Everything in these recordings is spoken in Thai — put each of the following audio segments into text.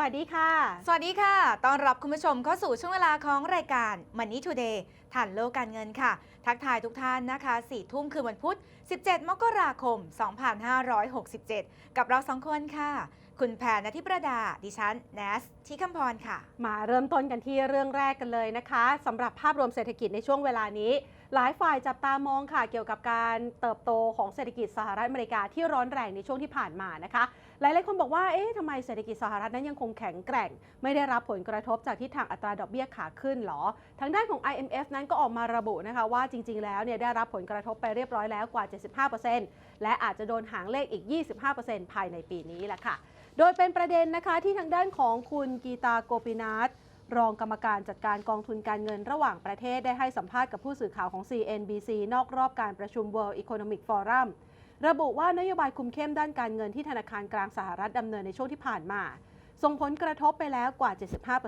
วัสดีค่ะ สวัสดีค่ะ ต้อนรับคุณผู้ชมเข้าสู่ช่วงเวลาของรายการ Money Today ทันโลกการเงินค่ะ ทักทายทุกท่านนะคะ4ทุ่มคืนวันพุธ 17 มกราคม 2567 กับเราสองคนค่ะ คุณแพรนทิประดา ดิฉันแนสที่คำพรค่ะ มาเริ่มต้นกันที่เรื่องแรกกันเลยนะคะสำหรับภาพรวมเศรษฐกิจในช่วงเวลานี้หลายฝ่ายจับตามองค่ะเกี่ยวกับการเติบโตของเศรษฐกิจสหรัฐอเมริกาที่ร้อนแรงในช่วงที่ผ่านมานะคะ หลาย ๆ คนบอกว่า เอ๊ะทำไมเศรษฐกิจสหรัฐนั้นยังคงแข็งแกร่ง ไม่ได้รับผลกระทบจากทิศทางอัตราดอกเบี้ยขาขึ้นหรอ ทางด้านของ IMF นั้นก็ออกมาระบุนะคะว่าจริง ๆ แล้วเนี่ยได้รับผลกระทบไปเรียบร้อยแล้วกว่า 75%และอาจจะโดนหางเลขอีก 25%ภายในปีนี้แหละค่ะ โดยเป็นประเด็นนะคะที่ทางด้านของคุณกีตาโกปินัทรองกรรมการจัดการกองทุนการเงินระหว่างประเทศได้ให้สัมภาษณ์กับผู้สื่อข่าวของ CNBC นอกรอบการประชุม World Economic Forum ระบุว่านโยบายคุมเข้มด้านการเงินที่ธนาคารกลางสหรัฐดำเนินในช่วงที่ผ่านมา ส่งผลกระทบไปแล้วกว่า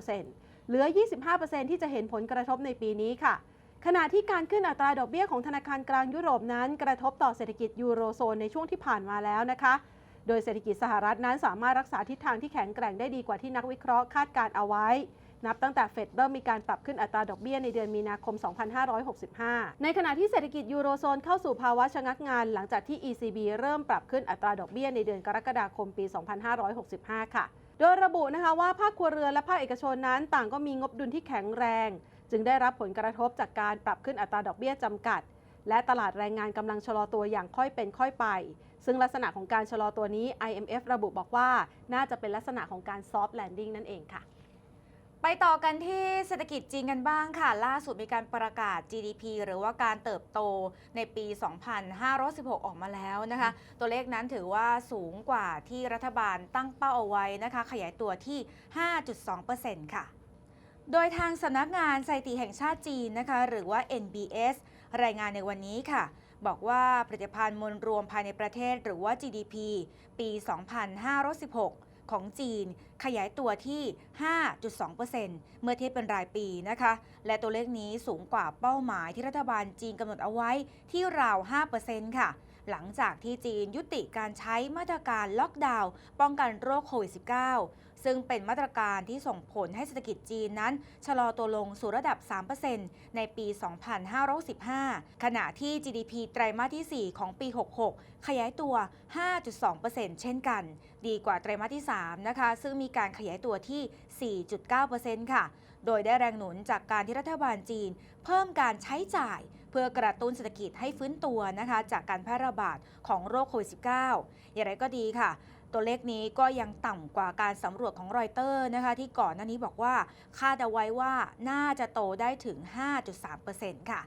75%เหลือ 25%ที่จะเห็นผลกระทบในปีนี้ค่ะ ขณะที่การขึ้นอัตราดอกเบี้ยของธนาคารกลางยุโรปนั้น กระทบต่อเศรษฐกิจยูโรโซนในช่วงที่ผ่านมาแล้วนะคะ โดยเศรษฐกิจสหรัฐนั้นสามารถรักษาทิศทางที่แข็งแกร่งได้ดีกว่าที่นักวิเคราะห์คาดการเอาไว้ นับตั้งแต่เฟดเริ่มมีการปรับขึ้นอัตราดอกเบี้ยในเดือนมีนาคม 2565 ในขณะที่เศรษฐกิจยูโรโซนเข้าสู่ภาวะชะงักงาน หลังจากที่ ECB เริ่มปรับขึ้นอัตราดอกเบี้ยในเดือนกรกฎาคมปี 2565 ค่ะ โดยระบุนะคะว่าภาคครัวเรือนและภาคเอกชนนั้นต่างก็มีงบดุลที่แข็งแรง จึงได้รับผลกระทบจากการปรับขึ้นอัตราดอกเบี้ยจำกัด และตลาดแรงงานกำลังชะลอตัวอย่างค่อยเป็นค่อยไป ซึ่งลักษณะของการชะลอตัวนี้ IMF ระบุบอกว่า น่าจะเป็นลักษณะของการ soft landing นั่นเองค่ะ ไปต่อกันที่เศรษฐกิจจีนกันบ้างค่ะ ล่าสุดมีการประกาศ GDP หรือว่าการเติบโตในปี 2516 ออกมาแล้วนะคะ ตัวเลขนั้นถือว่าสูงกว่าที่รัฐบาลตั้งเป้าเอาไว้นะคะ ขยายตัวที่ 5.2%ค่ะ โดยทางสำนักงานสถิติแห่งชาติจีนนะคะ หรือว่า NBS รายงานในวันนี้ค่ะบอกว่าผลิตภัณฑ์มวลรวมภายในประเทศหรือว่า GDP ปี 2516 ของจีน ขยายตัวที่ 5.2%เมื่อเทียบเป็นรายปีนะคะ และตัวเลขนี้สูงกว่าเป้าหมายที่รัฐบาลจีนกำหนดเอาไว้ที่ราว 5%ค่ะหลังจากที่จีนยุติการใช้มาตรการล็อกดาวน์ป้องกันโรคโควิด -19 ซึ่งเป็นมาตรการที่ส่งผลให้เศรษฐกิจจีนนั้น ชะลอตัวลงสู่ระดับ 3%ในปี 2565 ขณะที่ GDP ไตรมาสที่ 4 ของปี 66 ขยายตัว 5.2%เช่นกัน ดีกว่าไตรมาสที่ 3 นะคะ ซึ่งมีการขยายตัวที่ 4.9%ค่ะ โดยได้แรงหนุนจากการที่รัฐบาลจีน เพิ่มการใช้จ่ายเพื่อกระตุ้นเศรษฐกิจให้ฟื้นตัวนะคะ จากการแพร่ระบาดของโรคโควิด -19 อย่างไรก็ดีค่ะ ตัวเลขนี้ก็ยังต่ำกว่าการสำรวจของรอยเตอร์นะคะ ที่ก่อนหน้านี้บอกว่าคาดเอาไว้ว่าน่าจะโตได้ถึง 5.3%ค่ะ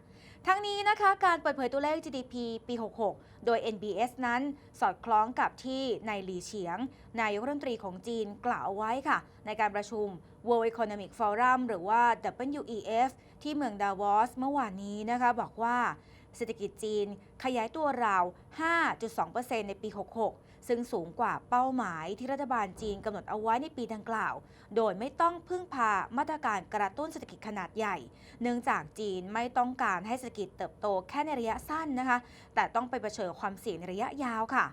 ทั้งนี้นะคะการเปิดเผยตัวเลข GDP ปี 66 โดย NBS นั้นสอดคล้องกับที่นายหลีเฉียง นายกรัฐมนตรีของจีนกล่าวไว้ค่ะ ในการประชุม World Economic Forum หรือว่า WEF ที่เมืองดาวอสเมื่อวานนี้นะคะ บอกว่าเศรษฐกิจจีนขยายตัวราว 5.2%ในปี 66 ซึ่งสูงกว่าเป้าหมายที่รัฐบาลจีนกำหนดเอาไว้ในปีดังกล่าว โดยไม่ต้องพึ่งพามาตรการกระตุ้นเศรษฐกิจขนาดใหญ่ เนื่องจากจีนไม่ต้องการให้เศรษฐกิจเติบโตแค่ในระยะสั้นนะคะ แต่ต้องไปเผชิญความเสี่ยงในระยะยาวค่ะ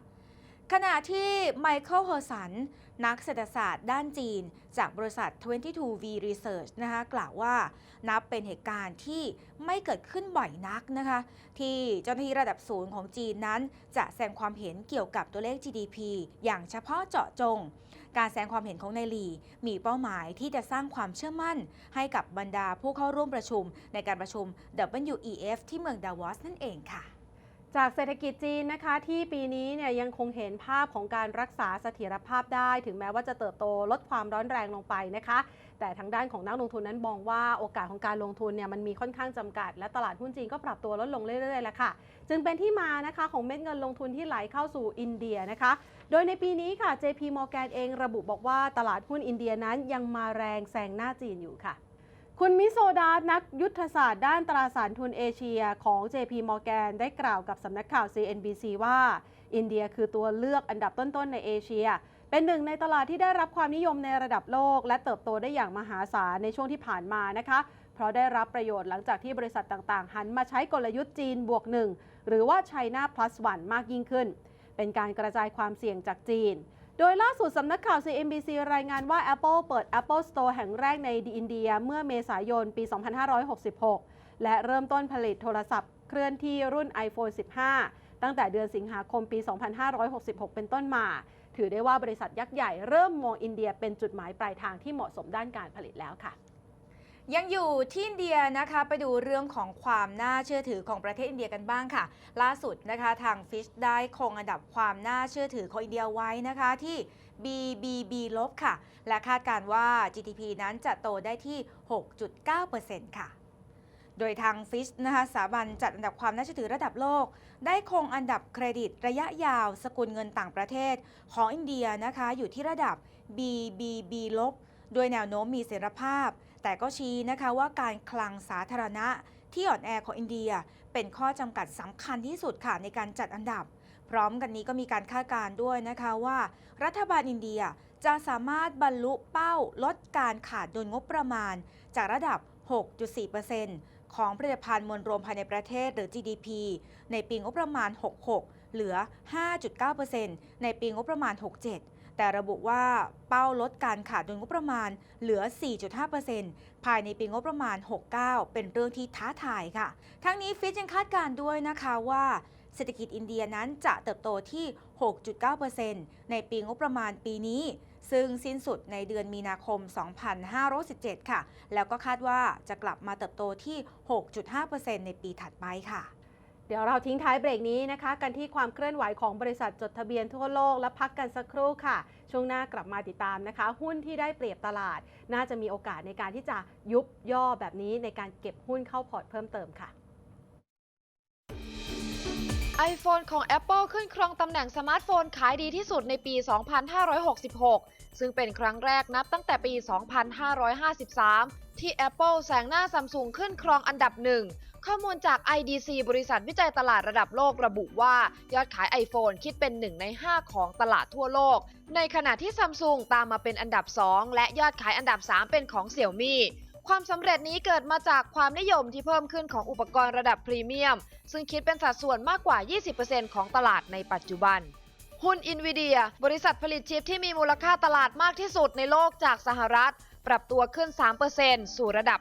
ขณะที่ไมเคิลเฮอร์สัน นักเศรษฐศาสตร์ด้านจีน จากบริษัท 22V Research นะคะกล่าวว่านับเป็นเหตุการณ์ที่ไม่เกิดขึ้นบ่อยนักนะคะ ที่เจ้าหน้าที่ระดับสูงของจีนนั้น จะแสดงความเห็นเกี่ยวกับตัวเลข GDP อย่างเฉพาะเจาะจง การแสดงความเห็นของนายหลี มีเป้าหมายที่จะสร้างความเชื่อมั่น ให้กับบรรดาผู้เข้าร่วมประชุมในการประชุม WEF ที่เมืองดาวอสนั่นเองค่ะ จากเศรษฐกิจจีนนะคะที่ปีนี้เนี่ยยังคงเห็นภาพของการรักษาเสถียรภาพได้ ถึงแม้ว่าจะเติบโตลดความร้อนแรงลงไปนะคะ แต่ทางด้านของนักลงทุนนั้นมองว่าโอกาสของการลงทุนเนี่ยมันมีค่อนข้างจำกัด และตลาดหุ้นจีนก็ปรับตัวลดลงเรื่อยๆแล้วค่ะ จึงเป็นที่มานะคะของเม็ดเงินลงทุนที่ไหลเข้าสู่อินเดียนะคะ โดยในปีนี้ค่ะ JP Morgan เองระบุบอกว่าตลาดหุ้นอินเดียนั้นยังมาแรงแซงหน้าจีนอยู่ค่ะ คุณมิโซดานักยุทธศาสตร์ด้านตราสารทุนเอเชียของ JP Morgan ได้กล่าวกับสำนักข่าว CNBC ว่า อินเดียคือตัวเลือกอันดับต้น ๆ ในเอเชีย เป็นหนึ่งในตลาดที่ได้รับความนิยมในระดับโลก และเติบโตได้อย่างมหาศาลในช่วงที่ผ่านมานะคะ เพราะได้รับประโยชน์หลังจากที่บริษัทต่างๆ หันมาใช้กลยุทธ์จีนบวกหนึ่งหรือว่า China plus one มากยิ่งขึ้น เป็นการกระจายความเสี่ยงจากจีน โดยล่าสุดสำนักข่าว CNBC รายงานว่า Apple เปิด Apple Store แห่งแรกในอินเดียเมื่อเมษายนปี 2566 และเริ่มต้นผลิตโทรศัพท์เคลื่อนที่รุ่น iPhone 15 ตั้งแต่เดือนสิงหาคมปี 2566 เป็นต้นมา ถือได้ว่าบริษัทยักษ์ใหญ่เริ่มมองอินเดียเป็นจุดหมายปลายทางที่เหมาะสมด้านการผลิตแล้วค่ะ ยังอยู่ที่อินเดียนะคะไปดูเรื่องของความน่าเชื่อถือของประเทศอินเดียกันบ้างค่ะ ล่าสุดนะคะทางฟิชได้คงอันดับความน่าเชื่อถือของอินเดียไว้นะคะที่ BBB ลบค่ะ และคาดการณ์ว่า GDP นั้นจะโตได้ที่ 6.9%ค่ะโดยทางฟิชนะคะสถาบันจัดอันดับความน่าเชื่อถือระดับโลก ได้คงอันดับเครดิตระยะยาวสกุลเงินต่างประเทศ ของอินเดียนะคะอยู่ที่ระดับ BBB ลบ โดยแนวโน้มมีเสถียรภาพ แต่ก็ชี้นะคะว่าการคลังสาธารณะที่อ่อนแอของอินเดีย เป็นข้อจำกัดสำคัญที่สุดค่ะในการจัดอันดับ พร้อมกันนี้ก็มีการคาดการณ์ด้วยนะคะว่า รัฐบาลอินเดียจะสามารถบรรลุเป้าลดการขาดดุลงบประมาณ จากระดับ 6.4%ของผลิตภัณฑ์มวลรวมภายในประเทศหรือ GDP ในปีงบประมาณ 66 เหลือ 5.9%ในปีงบประมาณ 67 แต่ระบุว่าเป้าลดการขาดดุลงบประมาณเหลือ 4.5%ภายในปีงบประมาณ 69 เป็นเรื่องที่ท้าทายค่ะ ทั้งนี้ฟิชยังคาดการณ์ด้วยนะคะว่าเศรษฐกิจอินเดียนั้นจะเติบโตที่ 6.9%ในปีงบประมาณปีนี้ ซึ่งสิ้นสุดในเดือนมีนาคม 2517 ค่ะ แล้วก็คาดว่าจะกลับมาเติบโตที่ 6.5%ในปีถัดไปค่ะ เดี๋ยวเราทิ้งท้ายเบรกนี้นะคะ กันที่ความเคลื่อนไหวของบริษัทจดทะเบียนทั่วโลกและพักกันสักครู่ค่ะ ช่วงหน้ากลับมาติดตามนะคะ หุ้นที่ได้เปรียบตลาด น่าจะมีโอกาสในการที่จะยุบย่อแบบนี้ในการเก็บหุ้นเข้าพอร์ตเพิ่มเติมค่ะ iPhone ของ Apple ขึ้นครองตำแหน่งสมาร์ทโฟนขายดีที่สุดในปี 2566 ซึ่งเป็นครั้งแรกนับตั้งแต่ปี 2553 ที่ Apple แซงหน้าซัมซุงขึ้นครองอันดับหนึ่ง ข้อมูลจาก IDC บริษัทวิจัยตลาดระดับโลกระบุว่า ยอดขาย iPhone คิดเป็น 1 ใน 5 ของตลาดทั่วโลก ในขณะที่ซัมซุงตามมาเป็นอันดับ 2 และยอดขายอันดับ 3 เป็นของ Xiaomi ความสำเร็จนี้เกิดมาจากความนิยมที่เพิ่มขึ้นของอุปกรณ์ระดับพรีเมียม ซึ่งคิดเป็นสัดส่วนมากกว่า 20%ของตลาดในปัจจุบัน หุ้น NVIDIA บริษัทผลิตชิปที่มีมูลค่าตลาดมากที่สุดในโลกจากสหรัฐ ปรับตัวขึ้น 3%สู่ระดับ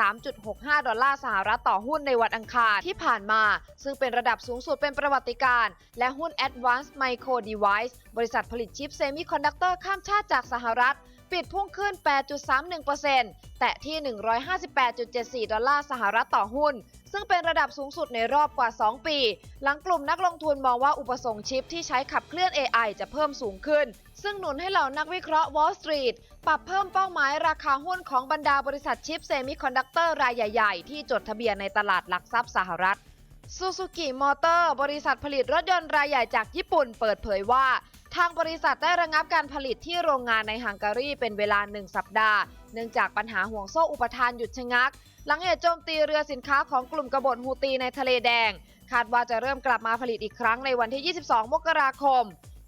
563.65 ดอลลาร์สหรัฐต่อหุ้นในวันอังคารที่ผ่านมา ซึ่งเป็นระดับสูงสุดเป็นประวัติการณ์และหุ้น Advanced Micro Device บริษัทผลิตชิปเซมิคอนดักเตอร์ข้ามชาติจากสหรัฐ ปิดพุ่งขึ้น 8.31%แตะที่ 158.74 ดอลลาร์สหรัฐต่อหุ้น ซึ่งเป็นระดับสูงสุดในรอบกว่า 2 ปี หลังกลุ่มนักลงทุนมองว่าอุปสงค์ชิปที่ใช้ขับเคลื่อน AI จะเพิ่มสูงขึ้น ซึ่งหนุนให้เหล่านักวิเคราะห์ Wall Street ปรับเพิ่มเป้าหมายราคาหุ้นของบรรดาบริษัทชิปเซมิคอนดักเตอร์รายใหญ่ ๆ ที่จดทะเบียนในตลาดหลักทรัพย์สหรัฐซูซูกิมอเตอร์ บริษัทผลิตรถยนต์รายใหญ่จากญี่ปุ่น เปิดเผยว่า ทางบริษัทได้ระงับการผลิตที่โรงงานในฮังการีเป็นเวลา 1 สัปดาห์ เนื่องจากปัญหาห่วงโซ่อุปทานหยุดชะงัก หลังเหตุโจมตีเรือสินค้าของกลุ่มกบฏฮูตีในทะเลแดง คาดว่าจะเริ่มกลับมาผลิตอีกครั้งในวันที่ 22 มกราคม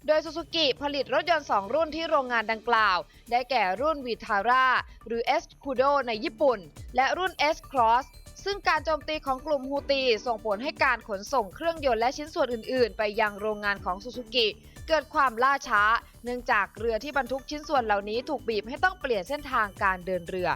โดยซูซูกิผลิตรถยนต์ 2 รุ่นที่โรงงานดังกล่าว ได้แก่รุ่นวีทาร่าหรือ S c u d o ในญี่ปุ่น และรุ่น S Cross ซึ่งการโจมตีของกลุ่มฮูตีส่งผลให้การขนส่งเครื่องยนต์และชิ้นส่วนอื่น ๆ ไปยังโรงงานของซูซูกิเกิดความล่าช้า เนื่องจากเรือที่บรรทุกชิ้นส่วนเหล่านี้ถูกบีบให้ต้องเปลี่ยนเส้นทางการเดินเรือ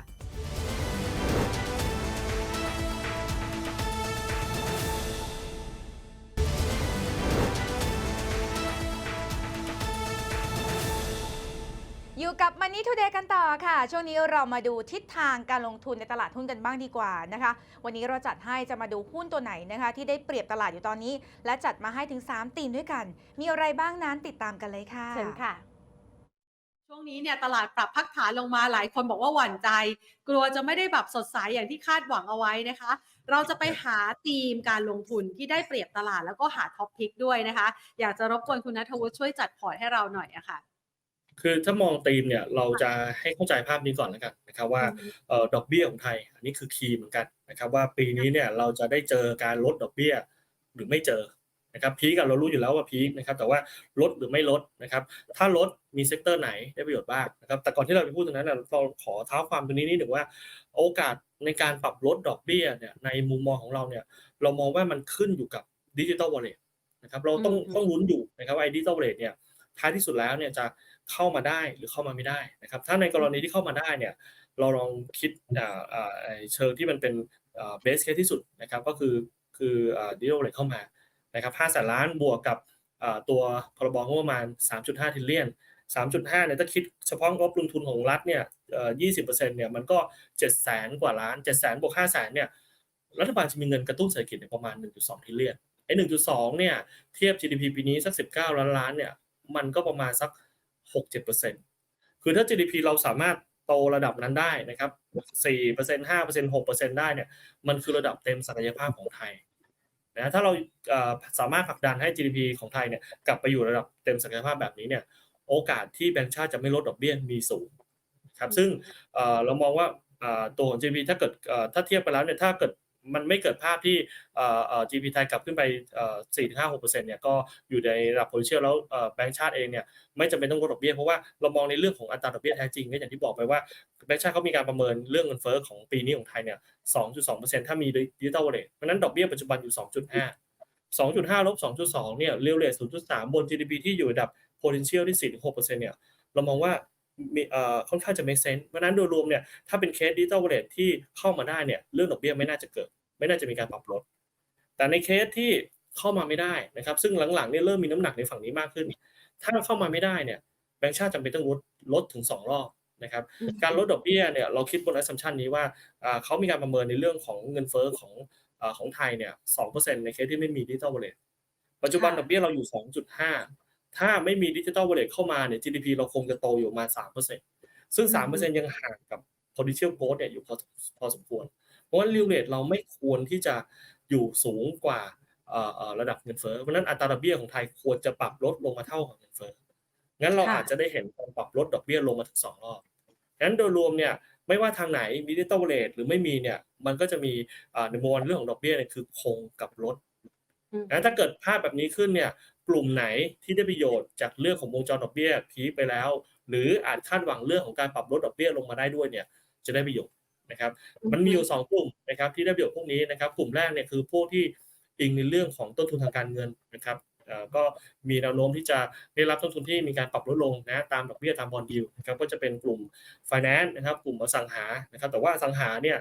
อยู่กับ Money Today กันต่อค่ะ ช่วงนี้เรามาดูทิศทางการลงทุนในตลาดหุ้นกันบ้างดีกว่านะคะ วันนี้เราจัดให้จะมาดูหุ้นตัวไหนนะคะ ที่ได้เปรียบตลาดอยู่ตอนนี้ และจัดมาให้ถึง 3 ตีมด้วยกัน มีอะไรบ้างนั้นติดตามกันเลยค่ะเชิญค่ะ ช่วงนี้เนี่ยตลาดปรับพักฐานลงมาหลายคนบอกว่าหวั่นใจ กลัวจะไม่ได้แบบสดใสอย่างที่คาดหวังเอาไว้นะคะ เราจะไปหาธีมการลงทุนที่ได้เปรียบตลาดแล้วก็หาท็อปพิกด้วยนะคะ อยากจะรบกวนคุณนัทวุฒิช่วยจัดพอร์ตให้เราหน่อยอะค่ะ คือถ้ามองธีมเนี่ยเราจะให้เข้าใจภาพนี้ก่อนแล้วกันนะครับว่าเอ่อดอกเบี้ยของไทยอันนี้คือคีย์เหมือนกันนะครับว่าปีนี้เนี่ยเราจะได้เจอการลดดอกเบี้ยหรือไม่เจอนะครับพีกันเรารู้อยู่แล้วว่าพีคนะครับแต่ว่าลดหรือไม่ลดนะครับถ้าลดมีเซกเตอร์ไหนได้ประโยชน์บ้างนะครับแต่ก่อนที่เราจะพูดตรงนั้นนะเราขอเท้าความตรงนี้นิดหนึ่งว่า โอกาสในการปรับลดดอกเบี้ยเนี่ยในมุมมองของเราเนี่ยเรามองว่ามันขึ้นอยู่กับดิจิ t a ลวอลเล็ตนะครับเราต้องอืมต้องลุ้นอยู่นะครับว่าไอ้ดิจิ t a ลวอลเล็ตเนี่ยท้ายที่สุดแล้วเนี่ยจะ เข้ามาได้หรือเข้ามาไม่ได้นะครับถ้าในกรณีที่เข้ามาได้เนี่ยเราลองคิดเชิงที่มันเป็นเบสเคสที่สุดนะครับก็คือคือดิโอเลเข้ามานะครับ5แสนล้านบวกกับตัวพรบงบประมาณ 3.5ทิลเลียน3.5เนี่ยถ้าคิดเฉพาะงบลงทุนของรัฐเนี่ย20%เนี่ยมันก็7แสนกว่าล้าน7แสนบวก5แสนเนี่ยรัฐบาลจะมีเงินกระตุ้นเศรษฐกิจเนี่ยประมาณ 1.2ทิลเลียนไอ้1.2เนี่ยเทียบ GDP ปีนี้สัก 19 ล้านล้านเนี่ยมันก็ประมาณสัก 6-7%คือถ้า GDP เราสามารถโตระดับนั้นได้นะครับ4% 5% 6%ได้เนี่ยมันคือระดับเต็มศักยภาพของไทยนะถ้าเราสามารถผลักดันให้ GDP ของไทยเนี่ยกลับไปอยู่ระดับเต็มศักยภาพแบบนี้เนี่ยโอกาสที่แบงก์ชาติจะไม่ลดดอกเบี้ยมีสูงครับซึ่งเรามองว่าตัวของ GDP ถ้าเกิดถ้าเทียบไปแล้วเนี่ยถ้าเกิด มันไม่เกิดภาพที่ GDP ไทยกลับขึ้นไป 4-5-6%เนี่ยก็อยู่ในระดับ potential แล้วแบงก์ชาติเองเนี่ยไม่จำเป็นต้องลดดอกเบี้ยเพราะว่าเรามองในเรื่องของอัตราดอกเบี้ยแท้จริงก็อย่างที่บอกไปว่าแบงก์ชาติเขามีการประเมินเรื่องเงินเฟ้อของปีนี้ของไทยเนี่ย 2.2%ถ้ามีดิจิตอลเลทเพราะนั้นดอกเบี้ยปัจจุบันอยู่ 2.5 2.5ลบ2.2เนี่ยเรียลเลท0.3 บน GDP ที่อยู่ระดับ potential ที่4-6%เนี่ยเรามองว่า ค่อนข้างจะ make sense เพราะฉะนั้นโดยรวมเนี่ยถ้าเป็นเคสดิจิตอลวอลเล็ตที่เข้ามาได้เนี่ยเรื่องดอกเบี้ยไม่น่าจะเกิด ไม่น่าจะมีการปรับลด แต่ในเคสที่เข้ามาไม่ได้นะครับ ซึ่งหลังๆเนี่ยเริ่มมีน้ำหนักในฝั่งนี้มากขึ้น ถ้าเข้ามาไม่ได้เนี่ยแบงก์ชาติจำเป็นต้องลดลดถึง 2 รอบนะครับอืมการลดดอกเบี้ยเนี่ยเราคิดบน assumption นี้ว่าอ่าเขามีการประเมินในเรื่องของเงินเฟ้อของอ่าของไทยเนี่ย2%ในเคสที่ไม่มีดิจิตอลวอลเล็ตปัจจุบันค่ะดอกเบี้ยเราอยู่ 2.5 ถ้าไม่มีดิจิ t a ลวอลเล็ตเข้ามาเนี่ย GDP เราคงจะโตอยู่ประมาณ3%ซึ่ง3%ยังห่างกับ potential growth เนี่ยอยู่พอพอสมควร เพราะว่า real rate เราไม่ควรที่จะอยู่สูงกว่าเอ่อเอ่อระดับเงินเฟ้อเพราะฉะนั้นอัตราดอกเบี้ยของไทยควรจะปรับลดลงมาเท่ากับเงินเฟ้องั้นเราค่ะอาจจะได้เห็นการปรับลดดอกเบี้ยลงมาถึงสองรอบงั้นโดยรวมเนี่ยไม่ว่าทางไหนมีดิจิตอลเลทหรือไม่มีเนี่ยมันก็จะมีอ่าในมวลเรื่องของดอกเบี้ยเนี่ยคือคงกับลดอืมนะถ้าเกิดภาพแบบนี้ขึ้นเนี่ย กลุ่มไหนที่ได้ประโยชน์จากเรื่องของวงจรดอกเบี้ยพีไปแล้ว หรืออาจคาดหวังเรื่องของการปรับลดดอกเบี้ยลงมาได้ด้วยเนี่ยจะได้ประโยชน์นะครับมันมีอยู่สองกลุ่มนะครับที่ได้ประโยชน์พวกนี้นะครับกลุ่มแรกเนี่ยคือพวกที่อิงในเรื่องของต้นทุนทางการเงินนะครับก็มีแนวโน้มที่จะได้รับต้นทุนที่มีการปรับลดลงนะตามดอกเบี้ยตามบอลดิวนะครับก็จะเป็นกลุ่ม finance นะครับกลุ่มอสังหานะครับแต่ว่าอสังหาเนี่ย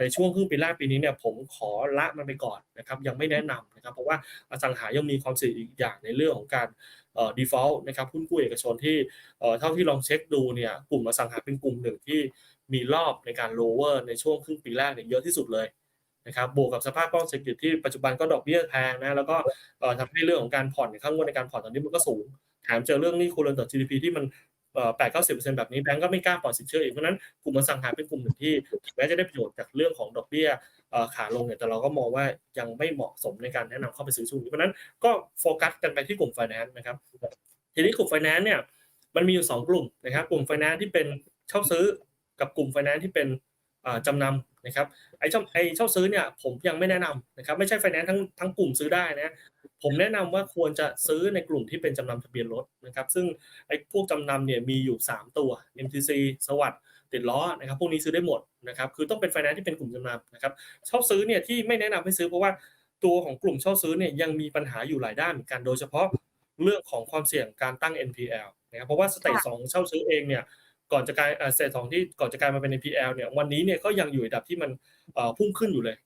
ในช่วงครึ่งปีแรกปีนี้เนี่ยผมขอละมันไปก่อนนะครับยังไม่แนะนำนะครับเพราะว่าอสังหายังมีความเสี่ยงอีกอย่างในเรื่องของการเอ่อ default นะครับหุ้นกู้เอกชนที่เอ่อเท่าที่ลองเช็คดูเนี่ยกลุ่มอสังหาเป็นกลุ่มหนึ่งที่มีรอบในการ lower ในช่วงครึ่งปีแรกเนี่ยเยอะที่สุดเลยนะครับบวกกับสภาพคล่องเศรษฐกิจที่ปัจจุบันก็ดอกเบี้ยแพงนะแล้วก็เอ่อทำให้เรื่องของการผ่อนข้างงวดในการผ่อนตอนนี้มันก็สูงแถมเจอเรื่องนี้ครัวเรือนต่อ GDP ที่มัน แปดเก้าสิบเปอร์เซ็นต์แบบนี้แบงก์ก็ไม่กล้าปล่อยสินเชื่ออีกเพราะนั้นกลุ่มอสังหาเป็นกลุ่มหนึ่งที่ถึงแม้จะได้ประโยชน์จากเรื่องของดอกเบี้ยขาลงเนี่ยแต่เราก็มองว่ายังไม่เหมาะสมในการแนะนำเข้าไปซื้อช่วงนี้เพราะนั้นก็โฟกัสกันไปที่กลุ่ม finance นะครับทีนี้กลุ่ม finance เนี่ยมันมีอยู่สองกลุ่มนะครับกลุ่ม finance ที่เป็นเช่าซื้อกับกลุ่ม finance ที่เป็นจำนำนะครับไอ้เช่าไอ้เช่าซื้อเนี่ยผมยังไม่แนะนำนะครับไม่ใช่ finance ทั้งทั้งกลุ่มซื้อได้นะ ผมแนะนำว่าควรจะซื้อในกลุ่มที่เป็นจำนำทะเบียนรถนะครับ ซึ่งไอ้พวกจำนำเนี่ยมีอยู่ 3 ตัว MTC สวัสด์ติดล้อนะครับ พวกนี้ซื้อได้หมดนะครับ คือต้องเป็น finance ที่เป็นกลุ่มจำนำนะครับเช่าซื้อเนี่ยที่ไม่แนะนำให้ซื้อเพราะว่าตัวของกลุ่มเช่าซื้อเนี่ยยังมีปัญหาอยู่หลายด้านเหมือนกัน โดยเฉพาะเรื่องของความเสี่ยงการตั้ง NPL นะครับ เพราะว่าสเตจค่ะสองเช่าซื้อเองเนี่ยก่อนจะกลายเอ่อสเตจสองที่ก่อนจะกลายมาเป็น NPL เนี่ยวันนี้เนี่ยก็ยังอยู่ในระดับที่มันเอ่อพุ่งขึ้นอยู่เลย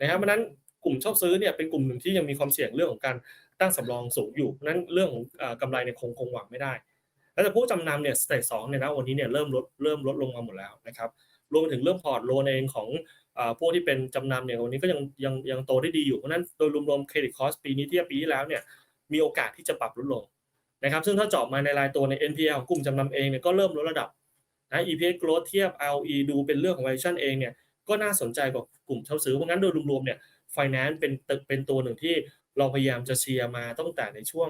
นะครับเพราะฉะนั้น กลุ่มเช่าซื้อเนี่ยเป็นกลุ่มหนึ่งที่ยังมีความเสี่ยงเรื่องของการตั้งสำรองสูงอยู่นั้นเรื่องของกำไรเนี่ยคงคงหวังไม่ได้ แล้วแต่ผู้จำนำเนี่ยสเตจสองเนี่ยนะวันนี้เนี่ยเริ่มลดเริ่มลดลงมาหมดแล้วนะครับรวมไปถึงเรื่องพอร์ตโลนเองของพวกที่เป็นจำนำเนี่ยวันนี้ก็ยังยังยังโตได้ดีอยู่เพราะฉะนั้นโดยรวมๆเครดิตคอสปีนี้เทียบปีที่แล้วเนี่ยมีโอกาสที่จะปรับลดลงนะครับซึ่งถ้าเจาะมาในรายตัวใน NPL ของกลุ่มจำนำเองเนี่ยก็เริ่มลดระดับนะ EPS growth เทียบ ROE ดูเป็นเรื่องของ valuation เองเนี่ยก็น่าสนใจกว่ากลุ่มเช่าซื้อเพราะงั้นโดยรวมๆเนี่ย finance เป็นตึกเป็นตัวหนึ่งที่เราพยายามจะเชียร์มาตั้งแต่ในช่วง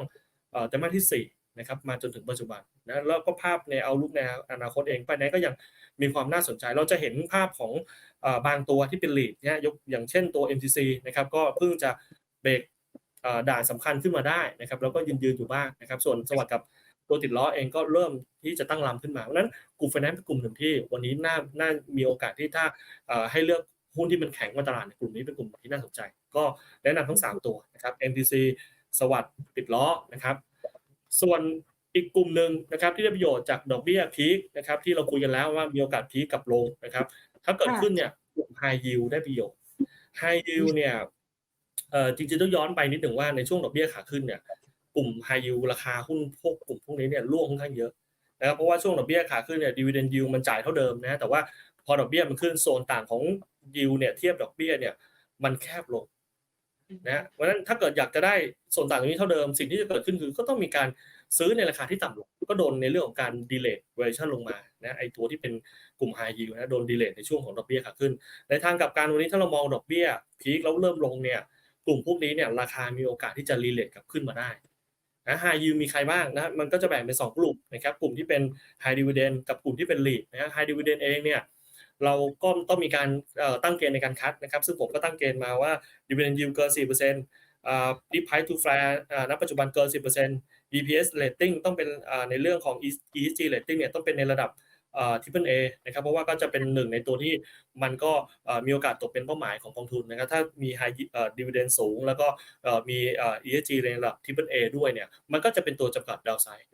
เอ่อไตรมาสที่4นะครับมาจนถึงปัจจุบันนะแล้วก็ภาพในเอาลุกในอนาคตเอง finance ก็ยังมีความน่าสนใจ เราจะเห็นภาพของบางตัวที่เป็น lead เนี่ยยกอย่างเช่นตัว MTC นะครับก็เพิ่งจะเบรกด่านสำคัญขึ้นมาได้นะครับแล้วก็ยืนยืนอยู่บ้างนะครับ ส่วนสวัสดิ์กับตัวติดล้อเองก็เริ่มที่จะตั้งลำขึ้นมาเพราะฉะนั้นกลุ่มไฟแนนซ์เป็นกลุ่มหนึ่งที่วันนี้น่าน่ามีโอกาสที่ถ้าให้เลือก หุ้นที่มันแข็งกว่าตลาดในยกลุ่มนี้เป็นกลุ่มที่น่าสนใจ ก็แนะนำทั้ง 3 ตัวนะครับ MTC สวัสดิ์ติดล้อนะครับ ส่วนอีกกลุ่มหนึ่งนะครับที่ได้ประโยชน์จากดอกเบี้ยพีคนะครับที่เราคุยกันแล้วว่ามีโอกาสพีคกับลงนะครับ ถ้าเกิดขึ้นเนี่ยกลุ่ม high yield ได้ประโยชน์ high yield เนี่ยเอ่อจริงๆต้องย้อนไปนิดหนึ่งว่าในช่วงดอกเบี้ยขาขึ้นเนี่ยกลุ่ม high yield ราคาหุ้นพวกกลุ่มพวกนี้เนี่ยร่วงค่อนข้างเยอะนะครับเพราะว่าช่วงดอกเบี้ยขาขึ้นเนี่ย dividend yield มันจ่ายเท่าเดิมนะแต่ว่าพอดอกเบี้ยมันขึ้นโซนต่างของ yield เนี่ยเทียบดอกเบี้ยเนี่ยมันแคบลงนะฮะเพราะฉะนั้นถ้าเกิดอยากจะได้ส่วนต่างตรงนี้เท่าเดิมสิ่งที่จะเกิดขึ้นคือก็ต้องมีการซื้อในราคาที่ต่ำลงก็โดนในเรื่องของการ delay valuation ลงมานะไอตัวที่เป็นกลุ่ม high yield นะโดน delay ในช่วงของดอกเบี้ยขาขึ้น ในทางกลับการวันนี้ถ้าเรามองดอกเบี้ยพีคแล้วเริ่มลงเนี่ยกลุ่มพวกนี้เนี่ยราคามีโอกาสที่จะ relate กลับขึ้นมาได้นะ high yield มีใครบ้างนะมันก็จะแบ่งเป็นสองกลุ่มนะครับกลุ่มที่เป็น high dividend กับกลุ่มที่เป็น lead นะฮะ high dividend เองเนี่ย เราก็ต้องมีการตั้งเกณฑ์ในการคัดนะครับ ซึ่งผมก็ตั้งเกณฑ์มาว่า dividend yield เกิน4%อ่า deep price to fair อ่าณปัจจุบันเกิน 10% EPS rating ต้องเป็นอ่าในเรื่องของ ESG rating เนี่ยต้องเป็นในระดับอ่า triple A นะครับเพราะว่าก็จะเป็นหนึ่งในตัวที่มันก็อ่ามีโอกาสตกเป็นเป้าหมายของกองทุนนะครับถ้ามี high เอ่อ dividend สูง แล้วก็อ่อมีอ่า ESG ในระดับ triple A ด้วยเนี่ยมันก็จะเป็นตัวจำกัด downside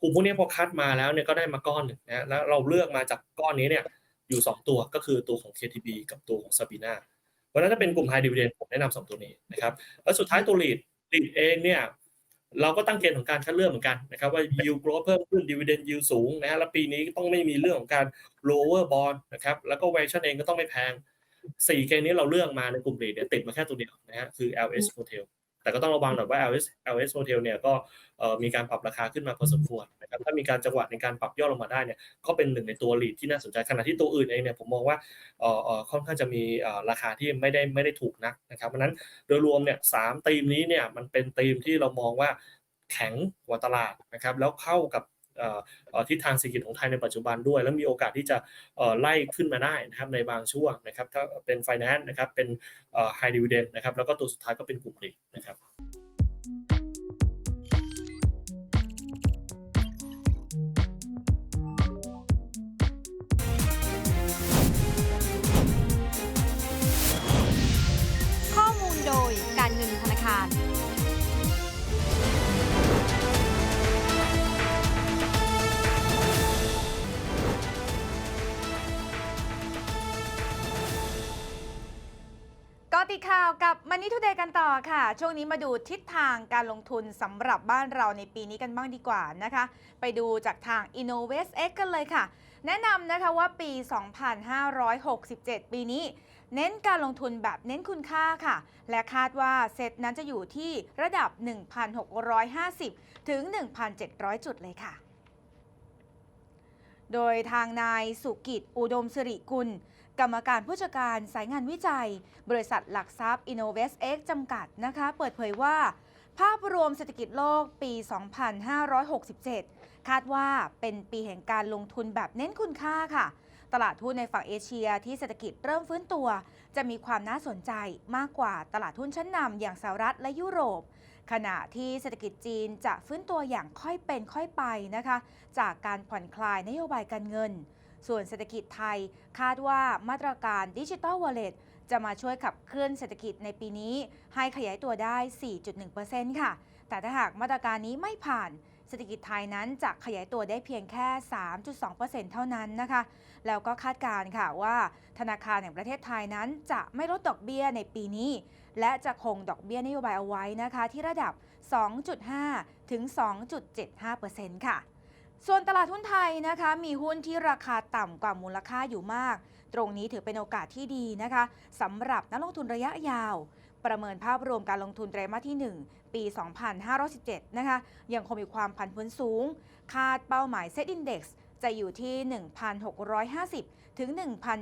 กลุ่มพวกนี้พอคัดมาแล้วเนี่ยก็ได้มาก้อนหนึ่งนะแล้วเราเลือกมาจากก้อนนี้เนี่ย อยู่ 2 ตัวก็คือตัวของ KTB กับตัวของ Sabina เพราะฉะนั้นถ้าเป็นกลุ่ม High Dividend ผมแนะนำสองตัวนี้นะครับแล้วสุดท้ายตัว Lead Lead เองเนี่ยเราก็ตั้งเกณฑ์ของการคัดเลือกเหมือนกันนะครับว่า yield growth เพิ่มขึ้น dividend yield สูงนะฮะแล้วปีนี้ต้องไม่มีเรื่องของการ lower bond นะครับแล้วก็ valuation เองก็ต้องไม่แพง 4 เกณฑ์นี้เราเลือกมาในกลุ่ม Lead เนี่ยติดมาแค่ตัวเดียวนะฮะคือ LS Hotel แต่ก็ต้องระวังหน่อยว่า LS LS Hotel เนี่ยก็มีการปรับราคาขึ้นมาพอสมควรนะครับถ้ามีการจังหวะในการปรับย่อลงมาได้เนี่ยก็เป็นหนึ่งในตัว lead ที่น่าสนใจขณะที่ตัวอื่นเองเนี่ยผมมองว่าค่อนข้างจะมีราคาที่ไม่ได้ไม่ได้ถูกนักนะครับเพราะนั้นโดยรวมเนี่ยสามธีมนี้เนี่ยมันเป็นธีมที่เรามองว่าแข็งกว่าตลาดนะครับแล้วเข้ากับ ทิศทางเศรษฐกิจของไทยในปัจจุบันด้วย แล้วมีโอกาสที่จะไล่ขึ้นมาได้นะครับในบางช่วงนะครับถ้าเป็นไฟแนนซ์นะครับเป็นไฮดิวเดนนะครับแล้วก็ตัวสุดท้ายก็เป็นกลุ่ม lead นะครับาวกับ Money Today กันต่อค่ะ ช่วงนี้มาดูทิศทางการลงทุนสำหรับบ้านเราในปีนี้กันบ้างดีกว่านะคะ ไปดูจากทาง InnovestX กันเลยค่ะ แนะนำนะคะว่าปี 2567 ปีนี้ เน้นการลงทุนแบบเน้นคุณค่าค่ะ และคาดว่าเซตนั้นจะอยู่ที่ระดับ 1,650 ถึง 1,700 จุดเลยค่ะ โดยทางนายสุกิจอุดมสิริกุล กรรมการผู้จัดการสายงานวิจัย บริษัทหลักทรัพย์ InnovestX จำกัดนะคะ เปิดเผยว่า ภาพรวมเศรษฐกิจโลกปี 2567 คาดว่าเป็นปีแห่งการลงทุนแบบเน้นคุณค่าค่ะ ตลาดหุ้นในฝั่งเอเชียที่เศรษฐกิจเริ่มฟื้นตัว จะมีความน่าสนใจมากกว่าตลาดหุ้นชั้นนำอย่างสหรัฐและยุโรปขณะที่เศรษฐกิจจีนจะฟื้นตัวอย่างค่อยเป็นค่อยไปนะคะ จากการผ่อนคลายนโยบายการเงิน ส่วนเศรษฐกิจไทยคาดว่ามาตรการดิจิ t a ลวอลเล็ตจะมาช่วยขับเคลื่อนเศรษฐกิจในปีนี้ ให้ขยายตัวได้ 4.1%ค่ะ แต่ถ้าหากมาตรการนี้ไม่ผ่าน เศรษฐกิจไทยนั้นจะขยายตัวได้เพียงแค่ 3.2%เท่านั้นนะคะ แล้วก็คาดการณ์ค่ะว่า ธนาคารแห่งประเทศไทยนั้นจะไม่ลดดอกเบี้ยในปีนี้ และจะคงดอกเบี้ยนโยบายเอาไว้นะคะ ที่ระดับ 2.5 ถึง 2.75%ค่ะ ส่วนตลาดหุ้นไทยนะคะ มีหุ้นที่ราคาต่ำกว่ามูลค่าอยู่มาก ตรงนี้ถือเป็นโอกาสที่ดีนะคะสำหรับนักลงทุนระยะยาว ประเมินภาพรวมการลงทุนไตรมาสที่ 1 ปี 2517 นะคะ ยังคงมีความผันผวนสูง คาดเป้าหมาย Set Index จะอยู่ที่ 1,650 ถึง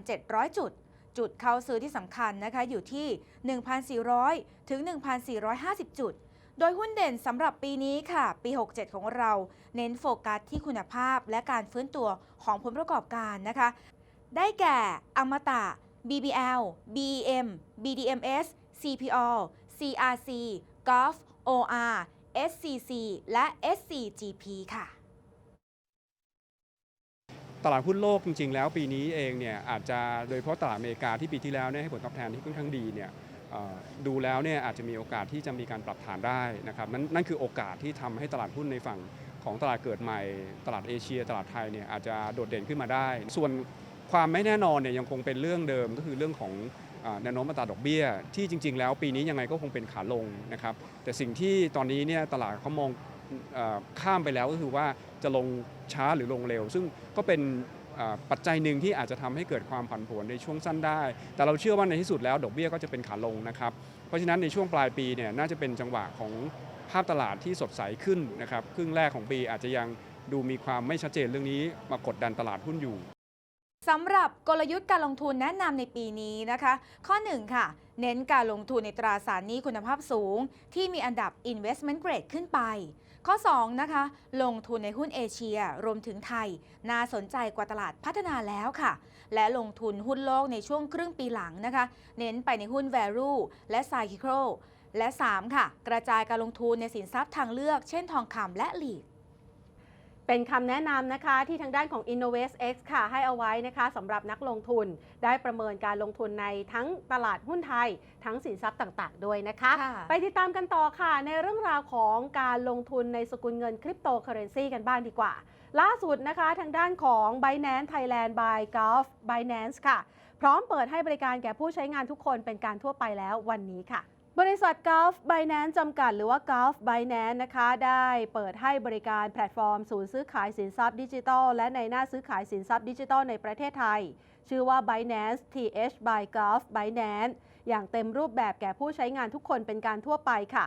1,700 จุด จุดเข้าซื้อที่สำคัญนะคะอยู่ที่ 1,400 ถึง 1,450 จุด โดยหุ้นเด่นสำหรับปีนี้ค่ะ ปี 67 ของเรา เน้นโฟกัสที่คุณภาพและการฟื้นตัวของผลประกอบการนะคะ ได้แก่อมตะ BBL BEM BDMs CPO CRC Gulf OR SCC และ SCGP ค่ะตลาดหุ้นโลกจริงๆ แล้วปีนี้เองเนี่ยอาจจะโดยเฉพาะตลาดอเมริกาที่ปีที่แล้วเนี่ยให้ผลตอบแทนที่ค่อนข้างดีเนี่ย ดูแล้วเนี่ยอาจจะมีโอกาสที่จะมีการปรับฐานได้นะครับนั่นนั่นคือโอกาสที่ทำให้ตลาดหุ้นในฝั่งของตลาดเกิดใหม่ ตลาดเอเชีย ตลาดไทยเนี่ยอาจจะโดดเด่นขึ้นมาได้ ส่วนความไม่แน่นอนเนี่ยยังคงเป็นเรื่องเดิมก็คือเรื่องของแนวโน้มอัตราดอกเบี้ย ที่จริง ๆ แล้วปีนี้ยังไงก็คงเป็นขาลงนะครับแต่สิ่งที่ตอนนี้เนี่ยตลาดเขามองอข้ามไปแล้วก็คือว่าจะลงช้าหรือลงเร็ว ซึ่งก็เป็น ปัจจัยหนึ่งที่อาจจะทำให้เกิดความผันผวนในช่วงสั้นได้ แต่เราเชื่อว่าในที่สุดแล้วดอกเบี้ยก็จะเป็นขาลงนะครับ เพราะฉะนั้นในช่วงปลายปีเนี่ยน่าจะเป็นจังหวะของภาพตลาดที่สดใสขึ้นนะครับ ครึ่งแรกของปีอาจจะยังดูมีความไม่ชัดเจนเรื่องนี้มากดดันตลาดหุ้นอยู่สำหรับกลยุทธ์การลงทุนแนะนำในปีนี้นะคะ ข้อ 1 ค่ะ เน้นการลงทุนในตราสารหนี้คุณภาพสูง ที่มีอันดับ investment grade ขึ้นไป ข้อ 2 นะคะ ลงทุนในหุ้นเอเชีย รวมถึงไทย น่าสนใจกว่าตลาดพัฒนาแล้วค่ะ และลงทุนหุ้นโลกในช่วงครึ่งปีหลังนะคะ เน้นไปในหุ้น value และ cyclical และ 3 ค่ะ กระจายการลงทุนในสินทรัพย์ทางเลือก เช่นทองคำและหลีด เป็นคำแนะนำนะคะที่ทางด้านของ InnovestX ค่ะให้เอาไว้นะคะสำหรับนักลงทุนได้ประเมินการลงทุนในทั้งตลาดหุ้นไทย ทั้งสินทรัพย์ต่างๆ ด้วยนะคะค่ะไปติดตามกันต่อค่ะ ในเรื่องราวของการลงทุนในสกุลเงินคริปโตเคอเรนซีกันบ้างดีกว่า ล่าสุดนะคะทางด้านของ Binance Thailand by Gulf Binance ค่ะ พร้อมเปิดให้บริการแก่ผู้ใช้งานทุกคนเป็นการทั่วไปแล้ววันนี้ค่ะ บริษัท Gulf Binance จำกัดหรือว่า Gulf Binance นะคะ ได้เปิดให้บริการแพลตฟอร์ม ศูนย์ซื้อขายสินทรัพย์ดิจิทัล และในหน้าซื้อขายสินทรัพย์ดิจิทัลในประเทศไทย ชื่อว่า Binance TH by Gulf Binance อย่างเต็มรูปแบบแก่ผู้ใช้งานทุกคนเป็นการทั่วไปค่ะ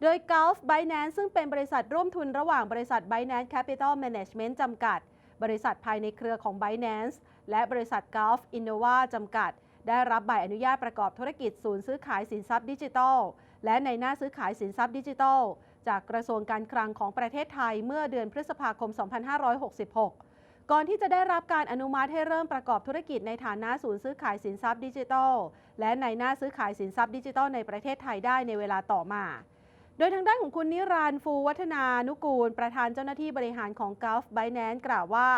โดย Gulf Binance ซึ่งเป็นบริษัทร่วมทุนระหว่างบริษัท Binance Capital Management จำกัด บริษัทภายในเครือของ Binance และบริษัท Gulf Innova จำกัด ได้รับใบอนุญาตประกอบธุรกิจศูนย์ซื้อขายสินทรัพย์ดิจิทัล และในหน้าซื้อขายสินทรัพย์ดิจิทัล จากกระทรวงการคลังของประเทศไทยเมื่อเดือนพฤษภาคม 2566 ก่อนที่จะได้รับการอนุมัติให้เริ่มประกอบธุรกิจในฐานะศูนย์ซื้อขายสินทรัพย์ดิจิทัล และในหน้าซื้อขายสินทรัพย์ดิจิทัลในประเทศไทยได้ในเวลาต่อมาโดยทางด้านของคุณนิรันดร์ฟูวัฒนานุกูล ประธานเจ้าหน้าที่บริหารของ Gulf Binance กล่าวว่า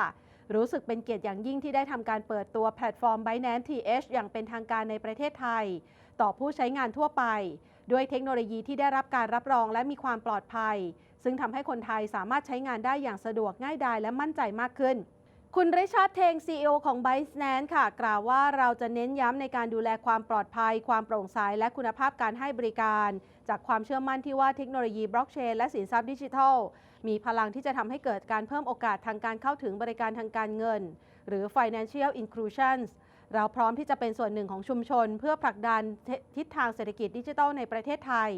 รู้สึกเป็นเกียรติอย่างยิ่งที่ได้ทำการเปิดตัวแพลตฟอร์ม Binance TH อย่างเป็นทางการในประเทศไทย ต่อผู้ใช้งานทั่วไป ด้วยเทคโนโลยีที่ได้รับการรับรองและมีความปลอดภัย ซึ่งทำให้คนไทยสามารถใช้งานได้อย่างสะดวกง่ายดายและมั่นใจมากขึ้นคุณริชาร์ดเทง CEO ของ Binance ค่ะ กล่าวว่าเราจะเน้นย้ำในการดูแลความปลอดภัย ความโปร่งใส และคุณภาพการให้บริการ จากความเชื่อมั่นที่ว่าเทคโนโลยีบล็อกเชนและสินทรัพย์ดิจิทัล มีพลังที่จะทำให้เกิดการเพิ่มโอกาสทางการเข้าถึงบริการทางการเงิน หรือ financial inclusion เราพร้อมที่จะเป็นส่วนหนึ่งของชุมชน เพื่อผลักดันทิศทางเศรษฐกิจดิจิทัลในประเทศไทย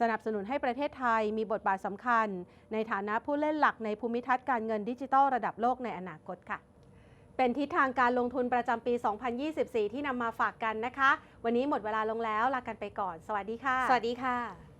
สนับสนุนให้ประเทศไทยมีบทบาทสำคัญ ในฐานะผู้เล่นหลักในภูมิทัศน์การเงินดิจิทัลระดับโลกในอนาคตค่ะเป็นทิศทางการลงทุนประจำปี 2024 ที่นำมาฝากกันนะคะ วันนี้หมดเวลาลงแล้ว ลากันไปก่อน สวัสดีค่ะ สวัสดีค่ะ